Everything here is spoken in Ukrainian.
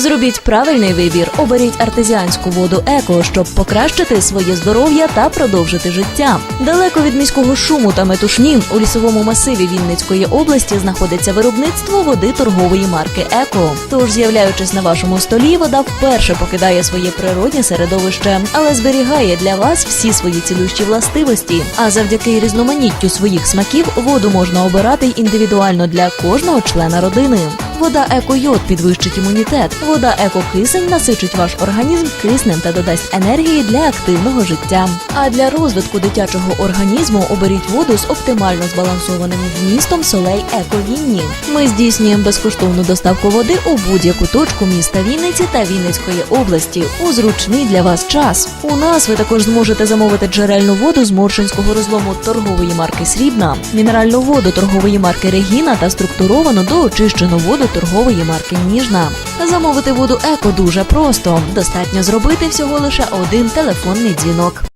Зробіть правильний вибір, оберіть артезіанську воду еко, щоб покращити своє здоров'я та продовжити життя. Далеко від міського шуму та метушні у лісовому масиві Вінницької області знаходиться виробництво води торгової марки Еко. Тож, з'являючись на вашому столі, вода вперше покидає своє природнє середовище, але зберігає для вас всі свої цілющі властивості. А завдяки різноманіттю своїх смаків воду можна обирати індивідуально для кожного члена родини. Вода еко-йод підвищить імунітет. Вода еко-кисень насичить ваш організм киснем та додасть енергії для активного життя. А для розвитку дитячого організму оберіть воду з оптимально збалансованим вмістом солей еко-вінні. Ми здійснюємо безкоштовну доставку води у будь-яку точку міста Вінниці та Вінницької області у зручний для вас час. У нас ви також зможете замовити джерельну воду з Моршинського розлому торгової марки Срібна, мінеральну воду торгової марки Регіна та структуровану до очищену воду торгової марки Ніжна. Замовити воду еко дуже просто. Достатньо зробити всього лише один телефонний дзвінок.